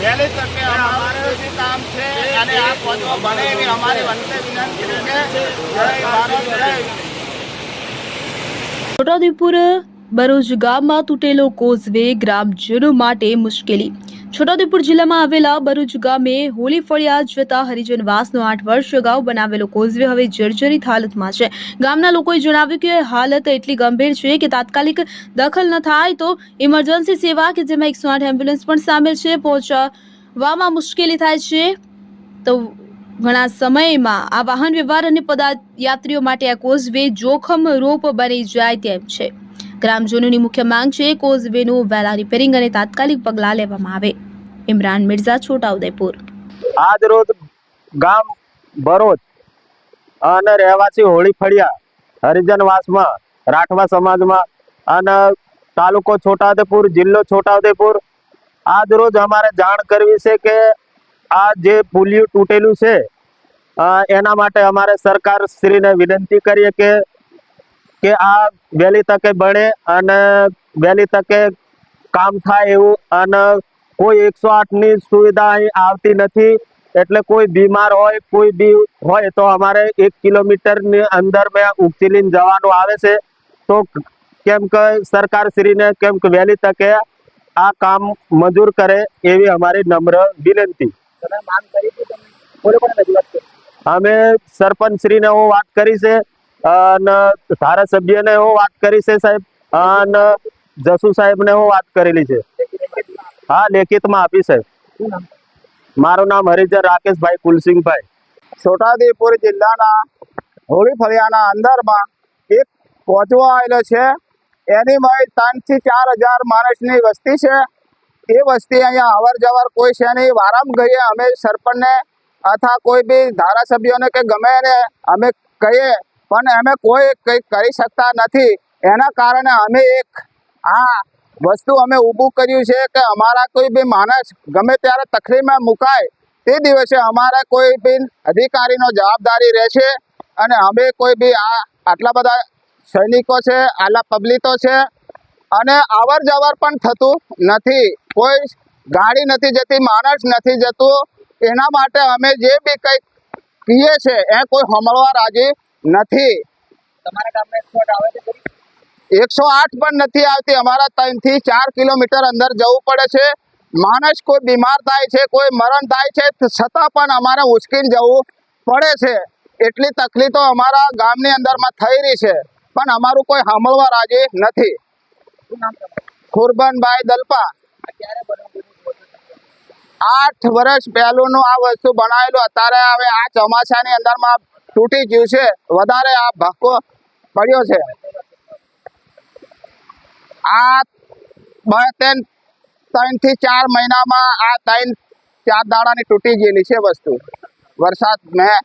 વહેલી તકે અમારું જે કામ છે અને આ પદો બને એવી અમારી વંતે વિનંતી છે, જય ભારત, જય. છોટાઉદેપુર બરોજ ગામમાં તૂટેલો કોઝવે ગ્રામજનો માટે મુશ્કેલી. છોટાઉદેપુર જિલ્લામાં આવેલા બરોજ ગામે હોળી ફળિયા જતા હરિજન વાસનો આઠ વર્ષ અગાઉ બનાવેલો કોઝવે હવે જર્જરિત હાલતમાં છે. ગામના લોકોએ જણાવ્યું કે હાલત એટલી ગંભીર છે કે તાત્કાલિક દખલ ન થાય તો ઇમરજન્સી સેવા કે જેમાં એકસો આઠ એમ્બ્યુલન્સ પણ સામેલ છે પહોંચવામાં મુશ્કેલી થાય છે. તો ઘણા સમયમાં આ વાહન વ્યવહાર અને પદયાત્રીઓ માટે આ કોઝવે જોખમ રૂપ બની જાય તેમ છે. ગ્રામજનોની મુખ્ય માંગ છે કોઝવેનું વહેલા રિપેરિંગ અને તાત્કાલિક પગલાં લેવામાં આવે. ઇમરાન મિર્ઝા, છોટાઉદેપુર. આજ રોજ ગામ બરોજ અને રહેવાસી હોળી ફળિયા હરિજન વાસમાં રાઠવા સમાજમાં અને તાલુકો છોટાઉદેપુર, જિલ્લો છોટાઉદેપુર આજ રોજ અમારે જાણ કરવી છે કે આ જે પુલિયું તૂટેલું છે એના માટે અમારે સરકાર શ્રીને વિનંતી કરીએ કે કે આ વહેલી તકે બને અને વહેલી તકે કામ થાય એવું અને કોઈ એકસો આઠની સુવિધા અહીં આવતી નથી. એટલે કોઈ બીમાર હોય કોઈ બી હોય તો અમારે એક કિલોમીટરની અંદર મેં ઉકેલીને જવાનું આવે છે. તો કેમ કે સરકારશ્રીને કેમ કે વહેલી તકે આ કામ મંજૂર કરે એવી અમારી નમ્ર વિનંતી. અમે સરપંચશ્રીને હું વાત કરી છે. અને ધારાસભ્યને હું વાત કરી છે સાહેબ. અને જસુ સાહેબને હું વાત કરેલી છે. હા, લેખિતમાં આપી સાહેબ મારું નામ હરિજન રાકેશભાઈ કુલસિંહભાઈ. છોટાઉદેપુર જિલ્લાના હોળી ફળિયાના અંદરમાં એક પહોંચવો આવેલો છે. એની મય ત્રણથી ચાર હજાર માણસની વસ્તી છે. એ વસ્તી અહીંયા અવર જવર કોઈ છે નહીં. વારામ ગઈએ અમે સરપંચને અથવા કોઈ બી ધારાસભ્યોને કે ગમે એને અમે કહીએ પણ અમે કોઈ કંઈક કરી શકતા નથી. એના કારણે અમે એક આ વસ્તુ અમે ઊભું કર્યું છે કે અમારા કોઈ બી માણસ ગમે ત્યારે તકલીફમાં મુકાય, તે દિવસે અમારા કોઈ બી અધિકારીનો જવાબદારી રહેશે અને અમે કોઈ બી આ આટલા બધા સૈનિકો છે, આટલા પબ્લિકો છે અને અવર જવર પણ થતું નથી. કોઈ ગાડી નથી જતી, માણસ નથી જતું. એના માટે અમે જે બી કંઈક કહીએ છે, એ કોઈ સાંભળવા રાજી નથી. એકસો આઠ પણ નથી આવતી. અમારા ત્રણથી ચાર કિલોમીટર અંદર જવું પડે છે. માણસ કોઈ બીમાર થાય છે કોઈ મરણ થાય છે છતાં પણ અમારે ઉચકીને જવું પડે છે. એટલી તકલીફો અમારા ગામની અંદરમાં થઈ રહી છે. પણ અમારું કોઈ સાંભળવા રાજી નથી. ખુરબનભાઈ દલપા. આઠ વર્ષ પહેલું આ વસ્તુ બનાવેલું. અત્યારે હવે આ ચોમાસાની અંદરમાં તૂટી ગયું છે. વધારે આ ભાકો પડ્યો છે. આ બે ત્રણ ત્રણથી ચાર મહિનામાં આ ત્રણ ચાર દાડાની તૂટી ગયેલી છે વસ્તુ. વરસાદ મેં